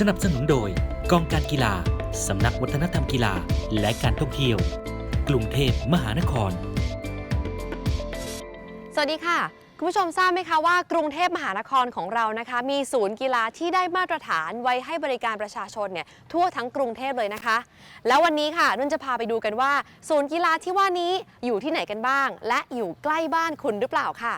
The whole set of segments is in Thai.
สนับสนุนโดยกองการกีฬา สำนักวัฒนธรรมกีฬา และการท่องเที่ยว กรุงเทพมหานคร สวัสดีค่ะ คุณผู้ชมทราบไหมคะว่ากรุงเทพมหานครของเรานะคะ มีศูนย์กีฬาที่ได้มาตรฐานไว้ให้บริการประชาชนเนี่ยทั่วทั้งกรุงเทพเลยนะคะ แล้ววันนี้ค่ะนุ่นจะพาไปดูกันว่า ศูนย์กีฬาที่ว่านี้อยู่ที่ไหนกันบ้าง และอยู่ใกล้บ้านคุณหรือเปล่าค่ะ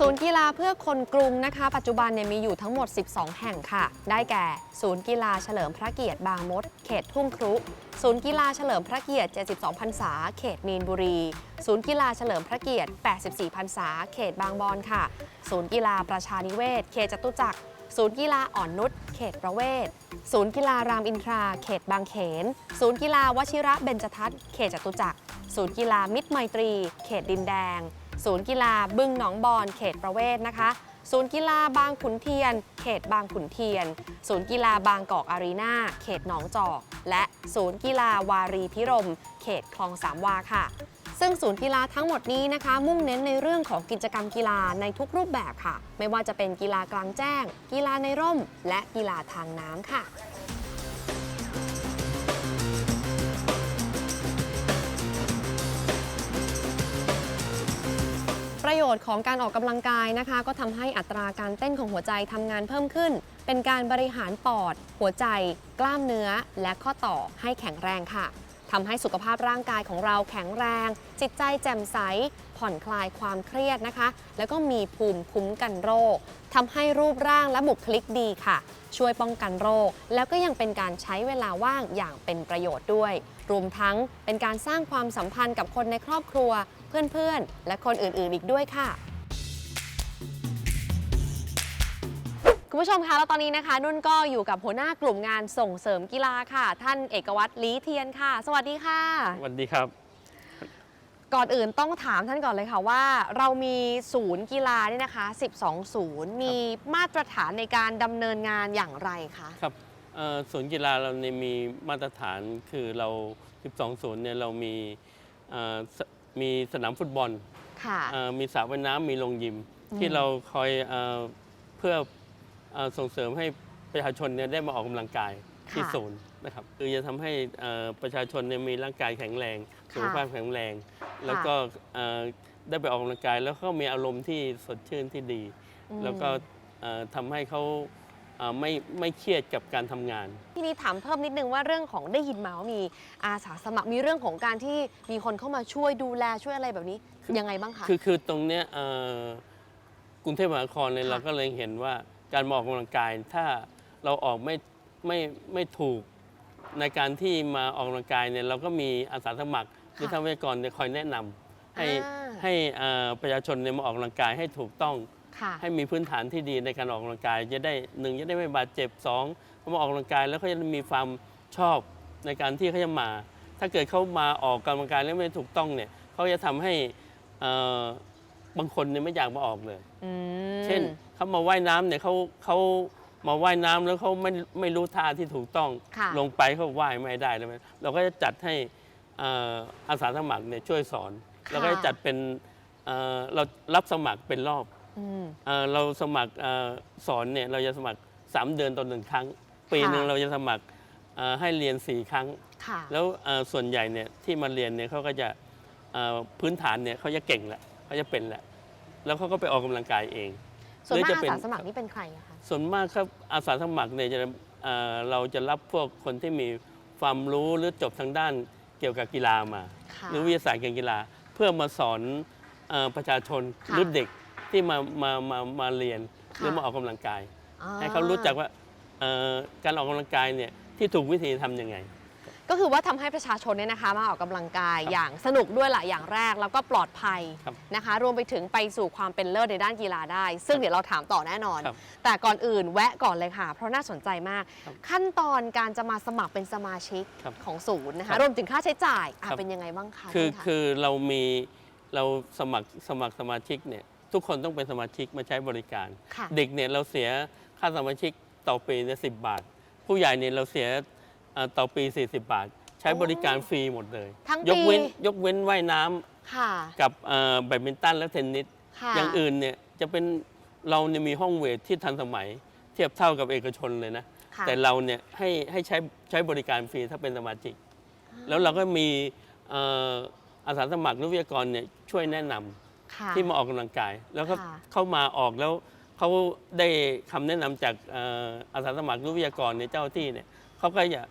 ศูนย์กีฬาเพื่อคนกรุงนะคะ ปัจจุบันเนี่ยมีอยู่ทั้งหมด 12 แห่งค่ะ ได้แก่ ศูนย์กีฬาเฉลิมพระเกียรติบางมด เขตทุ่งครุ ศูนย์กีฬาเฉลิมพระเกียรติ 72พรรษา เขตมีนบุรี ศูนย์กีฬาเฉลิมพระเกียรติ 84พรรษา เขตบางบอนค่ะ ศูนย์กีฬาประชานิเวศ เขตจตุจักร ศูนย์กีฬาอ่อนนุช เขตประเวศ ศูนย์กีฬารามอินทรา เขตบางเขน ศูนย์กีฬาวชิระเบญจทัศน์ เขตจตุจักร ศูนย์กีฬามิตรไมตรี เขตดินแดง ศูนย์กีฬาบึงหนองบอนเขตประเวศนะคะ ศูนย์กีฬาบางขุนเทียน เขตบางขุนเทียน ศูนย์กีฬาบางกอกอารีนาเขตหนองจอก และศูนย์กีฬาวารีพิรม เขตคลองสามวาค่ะซึ่งศูนย์กีฬาทั้งหมดนี้นะคะ มุ่งเน้นในเรื่องของกิจกรรมกีฬาในทุกรูปแบบค่ะ ไม่ว่าจะเป็นกีฬากลางแจ้ง กีฬาในร่ม และกีฬาทางน้ำค่ะ ประโยชน์ของการออกกำลังกายนะคะ ก็ทำให้อัตราการเต้นของหัวใจทำงานเพิ่มขึ้น เป็นการบริหารปอด หัวใจ กล้ามเนื้อ และข้อต่อให้แข็งแรงค่ะทำให้สุขภาพร่างกายของเราแข็งแรง จิตใจแจ่มใส ผ่อนคลายความเครียดนะคะ แล้วก็มีภูมิคุ้มกันโรคทำให้รูปร่างและบุคลิกดีค่ะ ช่วยป้องกันโรค แล้วก็ยังเป็นการใช้เวลาว่างอย่างเป็นประโยชน์ด้วย รวมทั้งเป็นการสร้างความสัมพันธ์กับคนในครอบครัว เพื่อนๆ และคนอื่นๆอีกด้วยค่ะ คุณผู้ชมคะแล้วตอนนี้นะคะ นุ่นก็อยู่กับหัวหน้ากลุ่มงานส่งเสริมกีฬาค่ะ ท่านเอกวัตรลีเทียนค่ะ สวัสดีค่ะ สวัสดีครับ ก่อนอื่นต้องถามท่านก่อนเลยค่ะว่า เรามีศูนย์กีฬาเนี่ยนะคะ 12 ศูนย์ มีมาตรฐานในการดำเนินงานอย่างไรคะ ครับเอ่อ ศูนย์กีฬาเราเนี่ยมีมาตรฐานคือเรา 12ศูนย์เนี่ยเรามีเอ่อสมีสนามฟุตบอลค่ะเอ่อมีสระว่ายน้ำมีโรงยิมอืมที่เราคอยเอ่อเพื่อเอ่อส่งเสริมให้ประชาชนเนี่ยได้มาออกกำลังกายที่ศูนย์นะครับคือจะทำให้เอ่อประชาชนเนี่ยมีร่างกายแข็งแรงสุขภาพแข็งแรง แล้วก็เอ่อได้ไปออกกำลังกายแล้วเขามีอารมณ์ที่สดชื่นที่ดีอืมแล้วก็เอ่อทำให้เขาเอ่อ ไม่ไม่เครียดกับการทำงาน ทีนี้ถามเพิ่มนิดนึงว่าเรื่องของได้ยินมาว่ามีอาสาสมัครมีเรื่องของการที่มีคนเข้ามาช่วยดูแลช่วยอะไรแบบนี้ยังไงบ้างคะ คือคือตรงเนี้ยเอ่อกรุงเทพมหานครเนี่ยค่ะ เราก็เลยเห็นว่าการมาออกกำลังกาย ถ้าเราออกไม่ไม่ไม่ถูกในการที่มาออกกำลังกายเนี่ยเราก็มีอาสาสมัครหรือทรัพยากรเนี่ยคอยแนะนำให้อ่า ให้เอ่อประชาชนเนี่ยมาออกกำลังกายให้ถูกต้อง ค่ะ ให้มีพื้นฐานที่ดีในการออกกำลังกาย จะได้หนึ่งจะได้ไม่บาดเจ็บสองเขามาออกกำลังกายแล้วเขาจะมีความชอบในการที่เขาจะมา ถ้าเกิดเขามาออกกำลังกายแล้วไม่ถูกต้องเนี่ยเขาจะทำให้เอ่อบางคนเนี่ยไม่อยากมาออกเลยอืมเช่นเขามาว่ายน้ำเนี่ยเขาเขามาว่ายน้ำแล้วเขาไม่ไม่รู้ท่าที่ถูกต้องค่ะลงไปเขาว่ายไม่ได้แล้วเราก็จะจัดให้เอ่ออาสาสมัครเนี่ยช่วยสอนค่ะเราก็จะจัดเป็นเอ่อเรารับสมัครเป็นรอบอืม เอ่อเราสมัครเออสอนเนี่ยเราจะสมัคร 3 เดือนต่อหนึ่งครั้ง ปีหนึ่งค่ะเราจะสมัครเอ่อให้เรียน 4 ครั้ง ค่ะ แล้วเอ่อส่วนใหญ่เนี่ยที่มาเรียนเนี่ยเขาก็จะเอ่อพื้นฐานเนี่ยเขาจะเก่งแหละเขาจะเป็นแหละ แล้วเขาก็ไปออกกำลังกายเอง ส่วนมากหรือจะอาเป็นสาสมัครนี่เป็นใครอะคะ ส่วนมากครับอาสาสมัครเนี่ยจะเอ่อเราจะรับพวกคนที่มีความรู้หรือจบทางด้านเกี่ยวกับกีฬามา ค่ะ หรือวิทยาศาสตร์การกีฬา เพื่อมาสอนเอ่อประชาชนค่ะ หรือเด็ก ที่มามามามาเรียนค่ะหรือมาออกกำลังกายอ่ให้เขารู้จักว่าเอ่อการออกกำลังกายเนี่ยที่ถูกวิธีทำยังไง ก็คือว่าทำให้ประชาชนเนี่ยนะคะมาออกกำลังกายครับอย่างสนุกด้วยแหละอย่างแรกแล้วก็ปลอดภัยครับนะคะ รวมไปถึงไปสู่ความเป็นเลิศในด้านกีฬาได้ ซึ่งครับเดี๋ยวเราถามต่อแน่นอนครับแต่ก่อนอื่นแวะก่อนเลยค่ะ เพราะน่าสนใจมากครับขั้นตอนการจะมาสมัครเป็นสมาชิกครับของศูนย์นะครัคะบรวมถึงค่าใช้จ่ายอะครับเป็นยังไงบ้างคะคือท่านคะคือเรามีเราสมัครสมัครสมาชิกเนี่ย ทุกคนต้องเป็นสมาชิกมาใช้บริการ ค่ะ เด็กเนี่ยเราเสียค่าสมาชิกต่อปีเนี่ยสิบาท ผู้ใหญ่เนี่ยเราเสียเอ่อต่อปี 40 บาท ใช้บริการฟรีหมดเลย ทั้งยกเว้นปี ยกเว้นว่ายน้ำค่ะ กับเอ่อแบดมินตันและเทนนิส ค่ะ อย่างอื่นเนี่ยจะเป็นเราเนี่ยมีห้องเวทที่ทันสมัย เทียบเท่ากับเอกชนเลยนะ ค่ะ แต่เราเนี่ยให้ให้ใช้ใช้บริการฟรีถ้าเป็นสมาชิก แล้วเราก็มีเอ่ออาสาสมัครหรือวิทยากรเนี่ยช่วยแนะนำ ค่ะ ที่มาออกกำลังกาย แล้วก็ค่ะ เข้ามาออกแล้วเขาได้คำแนะนำจากเอ่ออาสาสมัครหรือวิทยากรเนี่ยเจ้าหน้าที่เนี่ยเขาก็จะ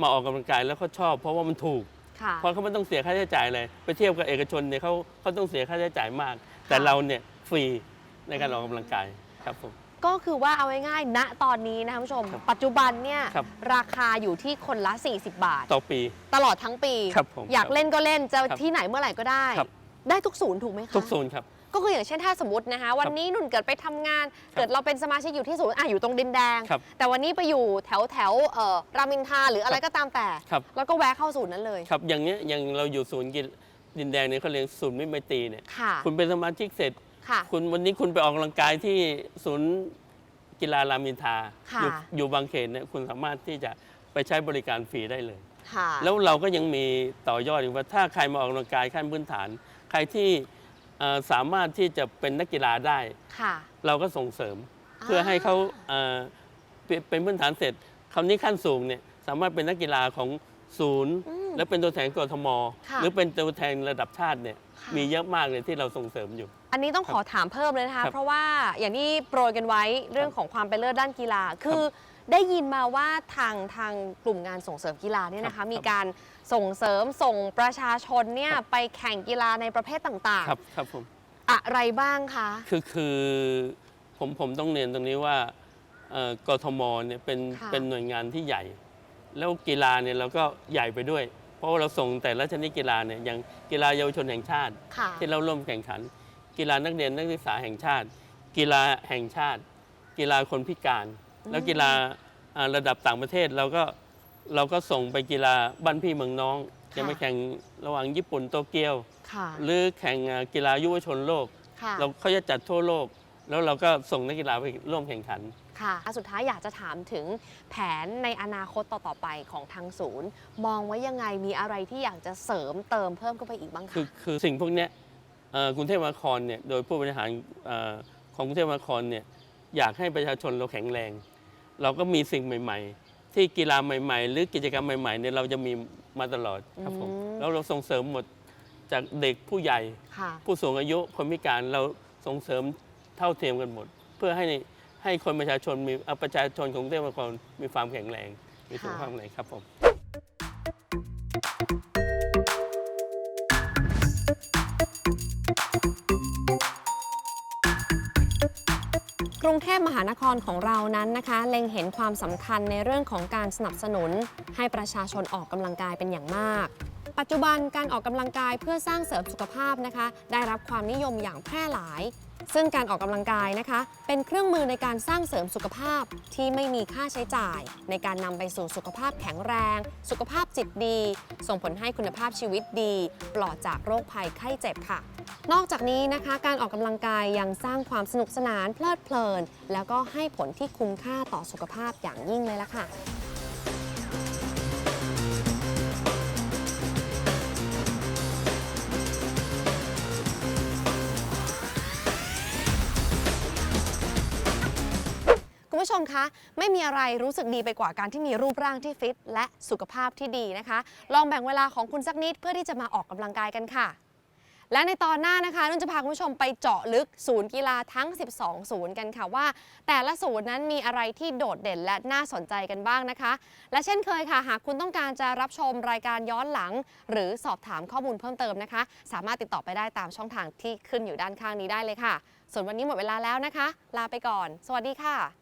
มาออกกำลังกายแล้วเขาชอบ เพราะว่ามันถูก ค่ะเพราะเขาไม่ต้องเสียค่าใช้จ่ายเลยไปเทียบกับเอกชนเนี่ยเขาเขาต้องเสียค่าใช้จ่ายมาก แต่เราเนี่ยฟรีในการออกกำลังกายครับผม ก็คือว่าเอาง่ายๆณตอนนี้นะคะคุณผู้ชม ครับปัจจุบันเนี่ยครับ ราคาอยู่ที่คนละ 40 บาท ต่อปี ตลอดทั้งปี ครับผมอยากเล่นก็เล่นจะครับที่ไหนเมื่อไหร่ก็ได้ ครับ ได้ทุกศูนย์ถูกไหมคะทุกโซนครับ ก็คืออย่างเช่นถ้าสมมตินะคะ วันนี้นุ่นเกิดไปทำงาน เกิดเราเป็นสมาชิกอยู่ที่ศูนย์อะอยู่ตรงดินแดง ครับแต่วันนี้ไปอยู่แถวแถวเอ่อรามอินทราหรืออะไรก็ตามแต่ ครับ แล้วก็แวะเข้าศูนย์นั้นเลย ครับ อย่างเนี้ยอย่างเราอยู่ศูนย์กีฬาดินแดงเนี่ยเขาเรียกศูนย์มิตรไมตรีเนี่ยค่ะ คุณเป็นสมาชิกเสร็จ ค่ะ คุณวันนี้คุณไปออกกำลังกายที่ศูนย์กีฬารามอินทราค่ะ อยู่อยู่บางเขนเนี่ยคุณสามารถที่จะไปใช้บริการฟรีได้เลย ค่ะ แล้วเราก็ยังมีต่อยอดอีกว่าถ้าใครมาออกกำลังกายขั้นพื้นฐาน ใครที่เอ่อสามารถที่จะเป็นนักกีฬาได้ ค่ะเราก็ส่งเสริม เพื่อให้เขาเอ่อเป็นเป็นพื้นฐานเสร็จคราวนี้ขั้นสูงเนี่ยสามารถเป็นนักกีฬาของศูนย์ อืม และเป็นตัวแทนกทม ค่ะหรือเป็นตัวแทนระดับชาติเนี่ยค่ะ มีเยอะมากเลยที่เราส่งเสริมอยู่ อันนี้ต้องขอถามเพิ่มเลยนะคะ ครับเพราะว่าอย่างที่โปรยกันไว้เรื่องของความเป็นเลิศด้านกีฬา คือ ได้ยินมาว่าทางทางกลุ่มงานส่งเสริมกีฬาเนี่ยนะครัคะบมีการส่งเสริมส่งประชาชนเนี่ยครับไปแข่งกีฬาในประเภทต่างครับครับผม ๆ อะไรบ้างคะ คือคือผมผมต้องเรียนตรงนี้ว่าเอ่อกทมเนี่ยเป็นค่ะ เป็นหน่วยงานที่ใหญ่ แล้วกีฬาเนี่ยเราก็ใหญ่ไปด้วย เพราะว่าเราส่งแต่ละชนิดกีฬาเนี่ยอย่างกีฬาเยาวชนแห่งชาติ ค่ะ ที่เราร่วมแข่งขัน กีฬานักเรียนนักศึกษาแห่งชาติ กีฬาแห่งชาติ กีฬาคนพิการ แล้วกีฬาอ่าระดับต่างประเทศเราก็เราก็ส่งไปกีฬาบ้านพี่เมืองน้องค่ะจะไปแข่งระหว่างญี่ปุ่นโตเกียวค่ะหรือแข่งอ่ากีฬายุวชนโลกค่ะเราเขาจะจัดทั่วโลก แล้วเราก็ส่งนักกีฬาไปร่วมแข่งขันค่ะอะสุดท้ายอยากจะถามถึงแผนในอนาคตต่อๆไปของทางศูนย์ มองไว้ยังไงมีอะไรที่อยากจะเสริมเติมเพิ่มเข้าไปอีกบ้างคือคะคือสิ่งพวกเนี้ยเอ่อกรุงเทพมหานครเนี่ยโดยผู้บริหารเอ่อของกรุงเทพมหานครเนี่ยอยากให้ประชาชนเราแข็งแรง เราก็มีสิ่งใหม่ ๆ ที่กีฬาใหม่ ๆ หรือกิจกรรมใหม่ๆเนี่ยเราจะมีมาตลอดครับผมอืมแล้วเราส่งเสริมหมดจากเด็กผู้ใหญ่ ค่ะ ผู้สูงอายุคนพิการเราส่งเสริมเท่าเทียมกันหมด เพื่อให้ให้คนประชาชนมีเอ่อประชาชนของกรุงเทพมหานครมีความแข็งแรงมีสุขภาพแข็งแรงครับผม กรุงเทพมหานครของเรานั้นนะคะ เล็งเห็นความสำคัญในเรื่องของการสนับสนุน ให้ประชาชนออกกำลังกายเป็นอย่างมาก ปัจจุบันการออกกำลังกายเพื่อสร้างเสริมสุขภาพนะคะ ได้รับความนิยมอย่างแพร่หลาย ซึ่งการออกกำลังกายนะคะ เป็นเครื่องมือในการสร้างเสริมสุขภาพที่ไม่มีค่าใช้จ่าย ในการนำไปสู่สุขภาพแข็งแรง สุขภาพจิตดี ส่งผลให้คุณภาพชีวิตดี ปลอดจากโรคภัยไข้เจ็บค่ะ นอกจากนี้นะคะ การออกกำลังกายยังสร้างความสนุกสนานเพลิดเพลิน แล้วก็ให้ผลที่คุ้มค่าต่อสุขภาพอย่างยิ่งเลยล่ะค่ะ คุณผู้ชมคะไม่มีอะไรรู้สึกดีไปกว่าการที่มีรูปร่างที่ฟิตและสุขภาพที่ดีนะคะ ลองแบ่งเวลาของคุณสักนิดเพื่อที่จะมาออกกำลังกายกันค่ะ และในตอนหน้านะคะนุ่นจะพาคุณผู้ชมไปเจาะลึกศูนย์กีฬาทั้ง 12 ศูนย์กันค่ะว่า แต่ละศูนย์นั้นมีอะไรที่โดดเด่นและน่าสนใจกันบ้างนะคะ และเช่นเคยค่ะ หากคุณต้องการจะรับชมรายการย้อนหลัง หรือสอบถามข้อมูลเพิ่มเติมนะคะ สามารถติดต่อไปได้ตามช่องทางที่ขึ้นอยู่ด้านข้างนี้ได้เลยค่ะ ส่วนวันนี้หมดเวลาแล้วนะคะ ลาไปก่อน สวัสดีค่ะ